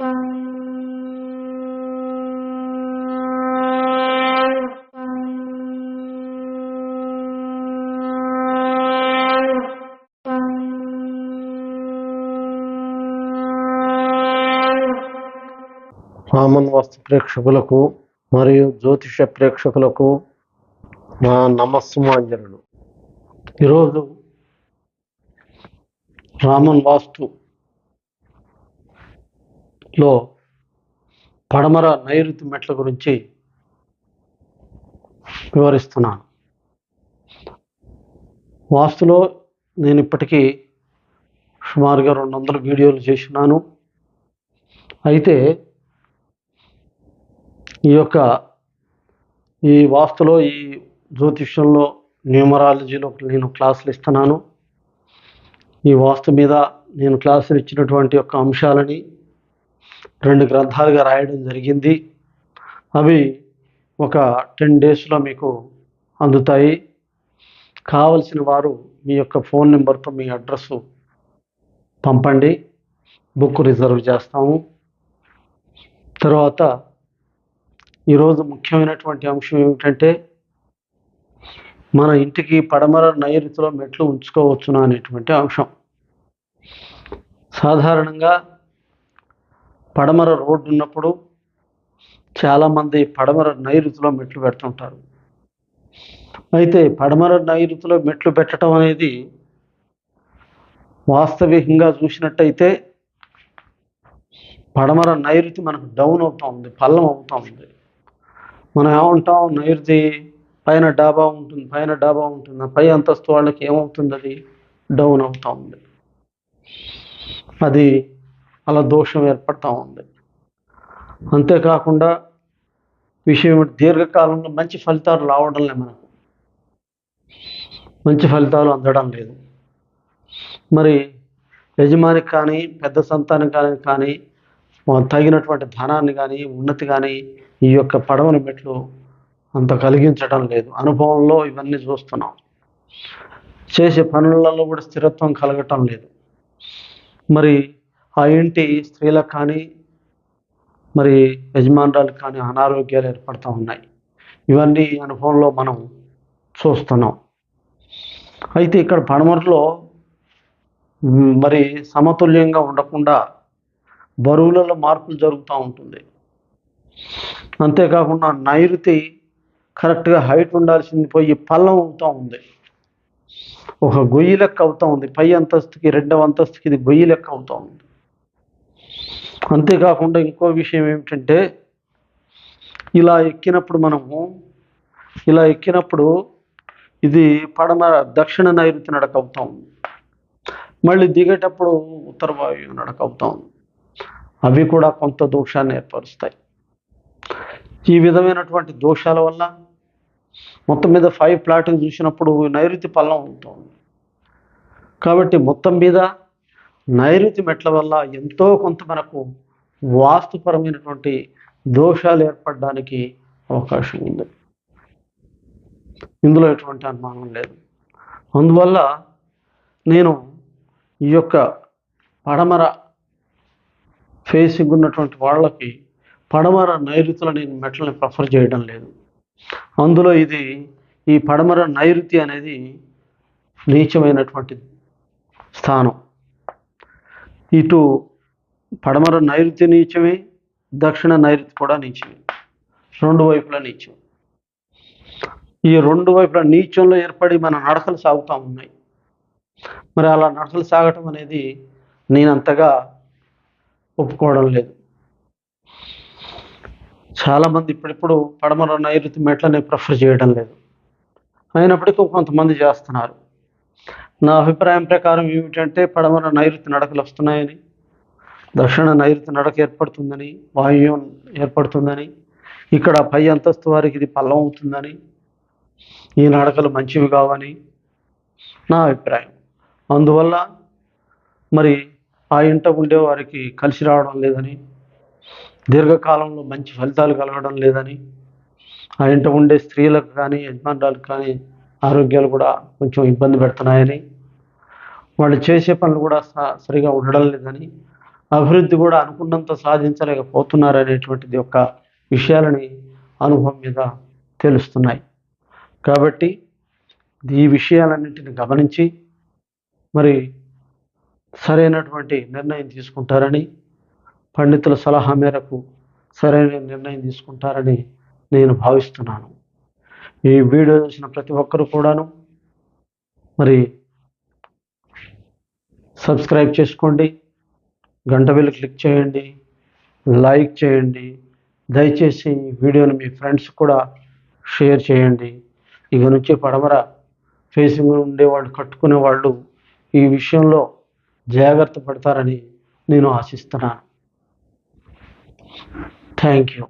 రామన్ వాస్తు ప్రేక్షకులకు మరియు జ్యోతిష ప్రేక్షకులకు నా నమస్సుమాంజనులు. ఈరోజు రామన్ వాస్తు లో పడమర నైరుతి మెట్ల గురించి వివరిస్తున్నాను. వాస్తులో నేను ఇప్పటికీ సుమారుగా రెండు వందల వీడియోలు చేసినాను అయితే ఈ యొక్క ఈ వాస్తులో ఈ జ్యోతిష్యంలో న్యూమరాలజీలో నేను క్లాసులు ఇస్తున్నాను. ఈ వాస్తు మీద నేను క్లాసులు ఇచ్చినటువంటి యొక్క అంశాలని రెండు గ్రంథాలుగా రాయడం జరిగింది. అవి ఒక టెన్ డేస్లో మీకు అందుతాయి. కావలసిన వారు మీ యొక్క ఫోన్ నెంబర్తో మీ అడ్రస్ పంపండి. బుక్ రిజర్వ్ చేస్తాము. తర్వాత ఈరోజు ముఖ్యమైనటువంటి అంశం ఏమిటంటే మన ఇంటికి పడమర నైరుతిలో మెట్లు ఉంచుకోవచ్చునా అనేటువంటి అంశం. సాధారణంగా పడమర రోడ్డు ఉన్నప్పుడు చాలామంది పడమర నైరుతిలో మెట్లు పెడుతుంటారు. అయితే పడమర నైరుతిలో మెట్లు పెట్టడం అనేది వాస్తవికంగా చూసినట్టయితే పడమర నైరుతి మనకు డౌన్ అవుతూ ఉంది పల్లం అవుతూ ఉంది మనం ఏమంటాం? నైరుతి పైన డాబా ఉంటుంది పైన డాబా ఉంటుంది ఆ పై అంతస్తు వాళ్ళకి ఏమవుతుంది అది డౌన్ అవుతా ఉంది అది అలా దోషం ఏర్పడతా ఉంది. అంతేకాకుండా విషయం దీర్ఘకాలంలో మంచి ఫలితాలు రావడం లేదు మనకు. మంచి ఫలితాలు అందడం లేదు. మరి యజమానికి కానీ పెద్ద సంతానం కానీ కానీ తగినటువంటి ధనాన్ని కానీ ఉన్నతి కానీ ఈ యొక్క పడవని మెట్లు అంత కలిగించడం లేదు. అనుభవంలో ఇవన్నీ చూస్తున్నాం. చేసే పనులలో కూడా స్థిరత్వం కలగటం లేదు. మరి ఆ ఇంటి స్త్రీలకు కానీ మరి యజమానురాలకు కానీ అనారోగ్యాలు ఏర్పడుతూ ఉన్నాయి. ఇవన్నీ అనుభవంలో మనం చూస్తున్నాం. అయితే ఇక్కడ పడమరలో మరి సమతుల్యంగా ఉండకుండా బరువులలో మార్పులు జరుగుతూ ఉంటుంది. అంతేకాకుండా నైరుతి కరెక్ట్గా హైట్ ఉండాల్సింది పోయి పల్లం అవుతూ ఉంది. ఒక గొయ్యి లెక్క అవుతూ ఉంది. పై అంతస్తుకి రెండవ అంతస్తుకి ఇది గొయ్యి లెక్క అవుతూ ఉంది. అంతేకాకుండా ఇంకో విషయం ఏమిటంటే ఇలా ఎక్కినప్పుడు మనము ఇలా ఎక్కినప్పుడు ఇది పడమర దక్షిణ నైరుతి నడక అవుతాం మళ్ళీ దిగేటప్పుడు ఉత్తర వాయువు నడక అవుతాం అవి కూడా కొంత దోషాన్ని ఏర్పరుస్తాయి. ఈ విధమైనటువంటి దోషాల వల్ల మొత్తం మీద ఫైవ్ ప్లాటింగ్ చూసినప్పుడు నైరుతి పల్లం అవుతుంది. కాబట్టి మొత్తం మీద నైరుతి మెట్ల వల్ల ఎంతో కొంత మనకు వాస్తుపరమైనటువంటి దోషాలు ఏర్పడడానికి అవకాశం ఉంది. ఇందులో ఎటువంటి అనుమానం లేదు. అందువల్ల నేను ఈ యొక్క పడమర ఫేసింగ్ ఉన్నటువంటి వాళ్ళకి పడమర నైరుతిలో నేను మెట్లని ప్రిఫర్ చేయడం లేదు. అందులో ఇది ఈ పడమర నైరుతి అనేది నీచమైనటువంటి స్థానం. ఇటు పడమర నైరుతి నీచమే దక్షిణ నైరుతి కూడా నీచమే. రెండు వైపులా నీచం. ఈ రెండు వైపుల నీచంలో ఏర్పడి మన నడకలు సాగుతూ ఉన్నాయి. మరి అలా నడకలు సాగటం అనేది నేను అంతగా ఒప్పుకోవడం లేదు. చాలామంది ఇప్పుడిప్పుడు పడమర నైరుతి మెట్లని ప్రిఫర్ చేయడం లేదు. అయినప్పటికీ కొంతమంది చేస్తున్నారు. నా అభిప్రాయం ప్రకారం ఏమిటంటే పడమర నైరుతి నడకలు వస్తున్నాయని దక్షిణ నైరుతి నడక ఏర్పడుతుందని వాయువ్యం ఏర్పడుతుందని ఇక్కడ పై అంతస్తు వారికి ఇది పల్లం అవుతుందని ఈ నడకలు మంచివి కావని నా అభిప్రాయం. అందువల్ల మరి ఆ ఇంట ఉండే వారికి కలిసి రావడం లేదని దీర్ఘకాలంలో మంచి ఫలితాలు కలగడం లేదని ఆ ఇంట ఉండే స్త్రీలకు కానీ యజమానురాలకు కానీ ఆరోగ్యాలు కూడా కొంచెం ఇబ్బంది పెడుతున్నాయని వాళ్ళు చేసే పనులు కూడా స- సరిగా ఉండడం లేదని అభివృద్ధి కూడా అనుకున్నంత సాధించలేకపోతున్నారు అనేటువంటిది యొక్క విషయాలని అనుభవం మీద తెలుస్తున్నాయి. కాబట్టి ఈ విషయాలన్నింటిని గమనించి మరి సరైనటువంటి నిర్ణయం తీసుకుంటారని పండితుల సలహా మేరకు సరైన నిర్ణయం తీసుకుంటారని నేను భావిస్తున్నాను. ఈ వీడియో చూసిన ప్రతి ఒక్కరూ కూడాను మరి సబ్స్క్రైబ్ చేసుకోండి గంట బిల్లు క్లిక్ చేయండి లైక్ చేయండి దయచేసి ఈ వీడియోని మీ ఫ్రెండ్స్ కూడా షేర్ చేయండి. ఇక నుంచి పడమర ఫేసింగ్ ఉండేవాళ్ళు కట్టుకునే వాళ్ళు ఈ విషయంలో జాగ్రత్త పడతారని నేను ఆశిస్తున్నాను. Thank you.